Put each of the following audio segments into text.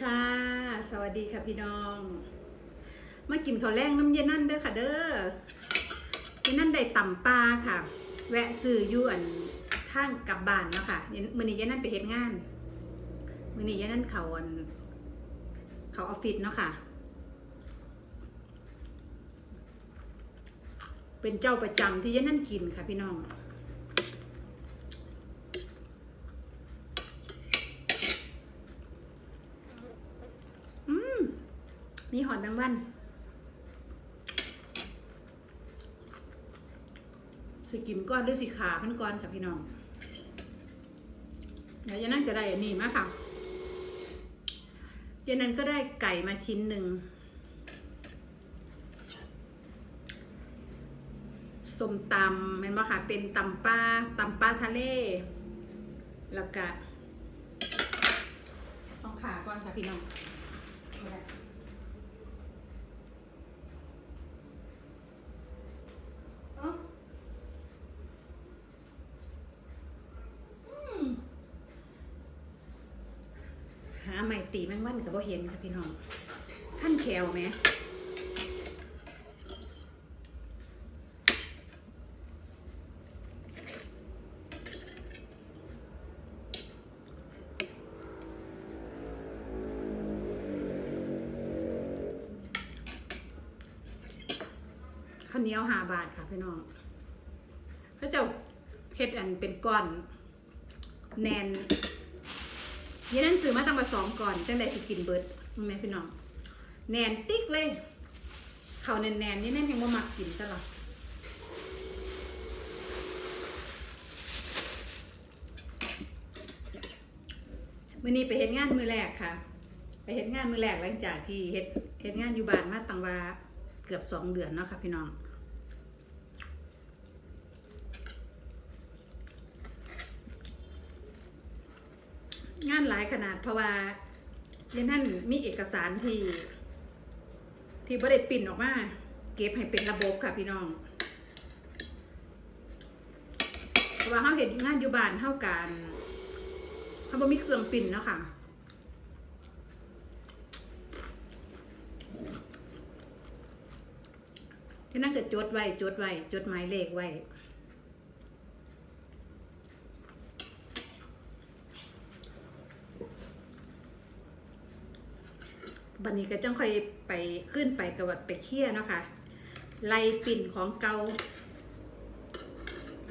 ค่ะ สวัสดีค่ะพี่น้อง มากินข้าวแรงน้ำเย็นนั่นเด้อค่ะเด้อเย็นนั่นได้ต่ำปลาค่ะ แวะซื้อยู่อันทางกลับบ้านเนาะค่ะมือนี้เย็นนั่นไปเฮ็ดงาน มือนี้เย็นนั่นเขาอันเขาออฟฟิศเนาะค่ะ เป็นเจ้าประจำที่เย็นนั่นกินค่ะพี่น้อง อืม มีหอยแมงวันสิกินก้อนด้วยสิขามันก้อนค่ะพี่น้อง เดี๋ยวยันนั่นก็ได้อันนี้มาค่ะยันนั้นก็ได้ไก่มาชิ้นหนึ่ง สมตำแมันบ่ค่ะ เป็นตำปลาตำปลาทะเล แล้วก็ต้องขาก่อนค่ะพี่น้อง เอ้าอืมหาให ม่ตีแมงวันกับบ่เห็นค่ะพี่น้องขั้นแขวไหมข้าวเหนียวหาบาทค่ะพี่น้องเขาเจะเฮ็ดอันเป็นก้อน แนน ยี่นั่นซื้อมาตั้งมาสองก่อนจังได้สิกินเบิดรู้ไหมพี่น้องแนนติ๊กเลยเขาแนนแนนนี่นั่นยังบ่มักกินซะหรอมื้อนี้ไปเฮ็ดงานมือแรกค่ะ ไปเฮ็ดงานมือแรกหลังจากที่เฮ็ดเฮ็ดงานอยู่บ้านมาตั้งว่าเกือบสองเดือนเนาะค่ะพี่น้อง งานหลายขนาดเพราะว่าเยนนั่นมีเอกสารที่ ที่บริปิ่นออกมา เก็บให้เป็นระบบค่ะพี่น้องเพราะว่าเขาเห็นงานอยู่บ้านเท่ากันเขาบ่มีเครื่องปิ่นเนาะค่ะที่นั่นก็จดไว้จดไว้จดหมายเลขไว้ บันนี้ก็จังค่อยไปขึ้นไปกับวัดไปเคี่ยเนาะค่ะไล่ปิ่นของเกา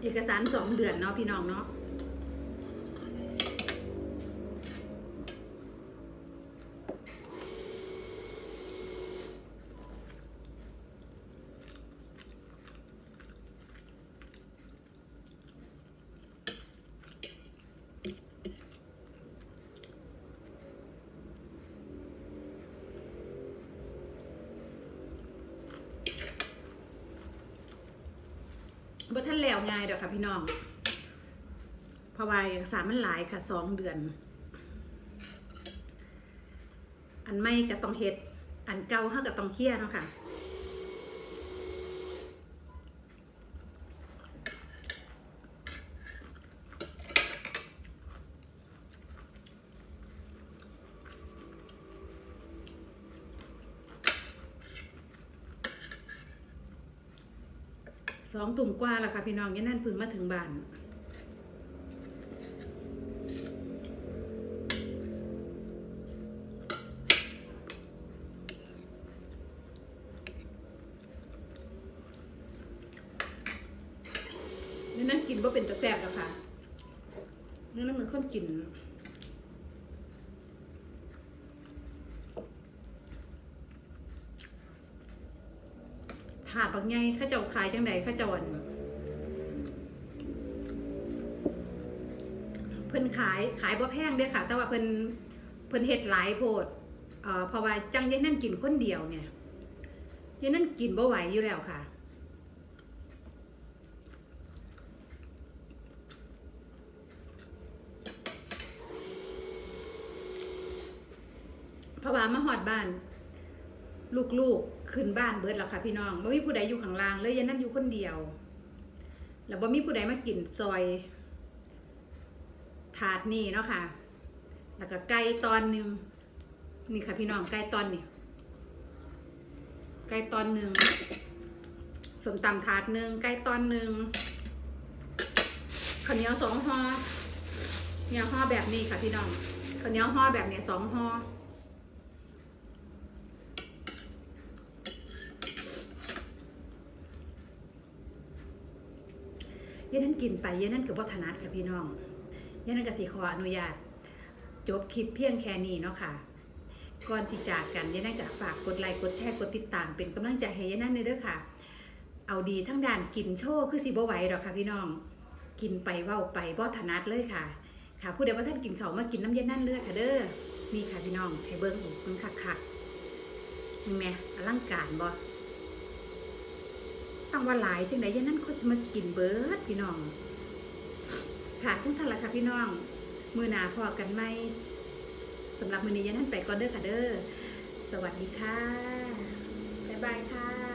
เอกสารสองเดือนเนาะพี่น้องเนาะ บ่ท่านแล้วง่ายดอกค่ะพี่น้องเพราะว่าเอกสารมันหลายค่ะสองเดือน อันไม่ก็ต้องเฮ็ด อันเก่าเฮาก็ต้องเคลียร์เนาะค่ะ สองตุ่มกว่าล้วค่ะพี่น้องยันนั่นพึ่งมาถึงบ้านนี่นั่นกินว่าเป็นตะแซ่บแล้วค่ะนี่นั่นมันคนกิน ถาดบางไงข้าเจ้าขายจังใดข้าเจ้าอันเพิ่นขายขายบ่แพงเด้ค่ะ แต่ว่าเพิ่นเพิ่นเฮ็ดหลายโพดเอ่อเพราะว่าจังยายนั่นกินคนเดียวเนี่ยยายนั่นกินบ่ไหวอยู่แล้วค่ะเพราะว่ามาหอดบ้าน ลูกๆขึ้นบ้านเบิดแล้วค่ะพี่น้องบ่มีผู้ใดอยู่ข้างล่างเลยยันนั่นอยู่คนเดียว แล้วบ่มีผู้ใดมากินซอย ถาดนี่เนาะค่ะ แล้วก็ไก่ตอนหนึงนี่ค่ะพี่น้องไก่ตอนนี่ไก่ตอนหนึ่งสมตำถาดหนึ่งไก่ตอนหนึ่งข้าวเหนียวสองห่อเนี่ยห่อแบบนี้ค่ะพี่น้องข้าวเหนียวห่อแบบเนี้ยสองห่อ ยันนั้นกินไปยันนั้นกับวัฒนัดค่ะพี่น้องยันนั้นกับสีขออนุญาต จบคลิปเพียงแค่นี้เนาะค่ะก่อนสิจากกันยายนั่นก็ฝากกดไลค์กดแชร์กดติดตาม เป็นกำลังใจให้ยายนั่นเลยด้อค่ะ เอาดีทั้งด่านกินโชว์คือสิบ่ไหวดอกค่ะพี่น้อง กินไปเว้าไปบ่ถนัดเลยค่ะ ค่ะผู้ใดว่าท่านกินเขามากินน้ำยายนั่นเลยค่ะเด้อนี่ค่ะพี่น้องให้เบิ้งอกเบิ้งคักๆนี่แม่อลังการบ่ ตั้งว่าหลายจังไดยันนั่นเขาจะมากินเบิร์ดพี่น้อง ค่ะทั้งท่านละค่ะพี่น้อง มือหนาพอกันไหมสำหรับมือนี้ยันท่นไปก่อนเด้อค่ะเด้อ สวัสดีค่ะ บ๊ายบายค่ะ